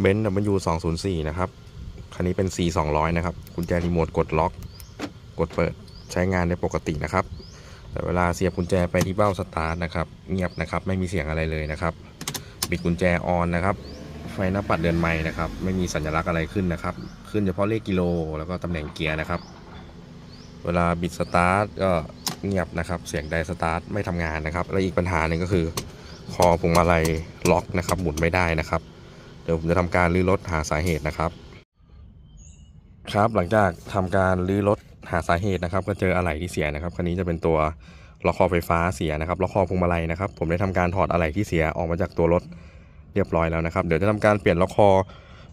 เบนซ์ W 2 0 4นะครับ คันนี้เป็น C 200นะครับ กุญแจรีโมทกดล็อก กดเปิดใช้งานได้ปกตินะครับ แต่เวลาเสียบกุญแจไปที่เบ้าสตาร์ทนะครับ เงียบนะครับ ไม่มีเสียงอะไรเลยนะครับ บิดกุญแจออนนะครับ ไฟหน้าปัดเดือนไม้นะครับ ไม่มีสัญลักษณ์อะไรขึ้นนะครับ ขึ้นเฉพาะเลขกิโล แล้วก็ตำแหน่งเกียร์นะครับ เวลาบิดสตาร์ทก็เงียบนะครับ เสียงไดสตาร์ทไม่ทำงานนะครับ และอีกปัญหาหนึ่งก็คือ คอพวงมาลัยล็อกนะครับ หมุนไม่ได้นะครับ ดี๋ยวผมจะทำการรื้อรถหาสาเหตุนะครับ ครับหลังจากทำการรื้อรถหาสาเหตุนะครับ ก็เจออะไหล่ที่เสียนะครับคันนี้จะเป็นตัวล็อกคอไฟฟ้าเสียนะครับล็อกคอพวงมาลัยนะครับ ผมได้ทำการถอดอะไหล่ที่เสียออกมาจากตัวรถเรียบร้อยแล้วนะครับ เดี๋ยวจะทำการเปลี่ยนล็อกคอ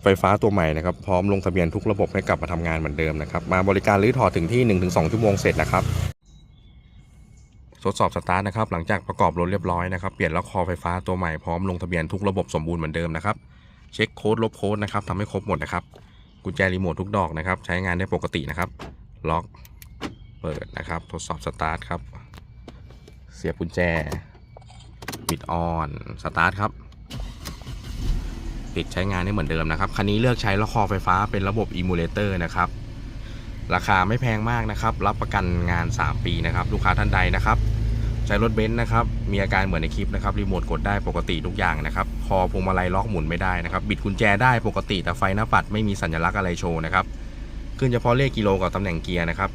ไฟฟ้าตัวใหม่นะครับพร้อมลงทะเบียนทุกระบบให้กลับมาทำงานเหมือนเดิมนะครับ มาบริการรื้อถอดถึงที่ 1-2 ชั่วโมงเสร็จนะครับทดสอบสตาร์ทนะครับหลังจากประกอบรถเรียบร้อยนะครับเปลี่ยนล็อกคอไฟฟ้าตัวใหม่พร้อมลงทะเบียนทุกระบบสมบูรณ์เหมือนเดิมนะครับ เช็คโค้ดลบโค้ดนะครับทำให้ครบหมดนะครับ กุญแจรีโมททุกดอกนะครับ ใช้งานได้ปกตินะครับ ล็อก เปิดนะครับ ทดสอบสตาร์ทครับ เสียบกุญแจ ปิดออน สตาร์ทครับปิดใช้งานได้เหมือนเดิมนะครับ คันนี้เลือกใช้ล็อคอไฟฟ้าเป็นระบบอิมูเลเตอร์นะครับ ราคาไม่แพงมากนะครับ รับประกันงาน 3 ปีนะครับ ลูกค้าท่านใดนะครับ ใช้รถเบนซ์นะครับ มีอาการเหมือนในคลิปนะครับ รีโมทกดได้ปกติทุกอย่างนะครับ คอพวงมาลัยล็อกหมุนไม่ได้นะครับ บิดกุญแจได้ปกติแต่ไฟหน้าปัดไม่มีสัญลักษณ์อะไรโชว์นะครับ ขึ้นเฉพาะเลขกิโลกับตำแหน่งเกียร์นะครับ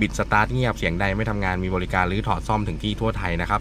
บิดสตาร์ทเงียบเสียงใดไม่ทำงาน มีบริการหรือถอดซ่อมถึงที่ทั่วไทยนะครับ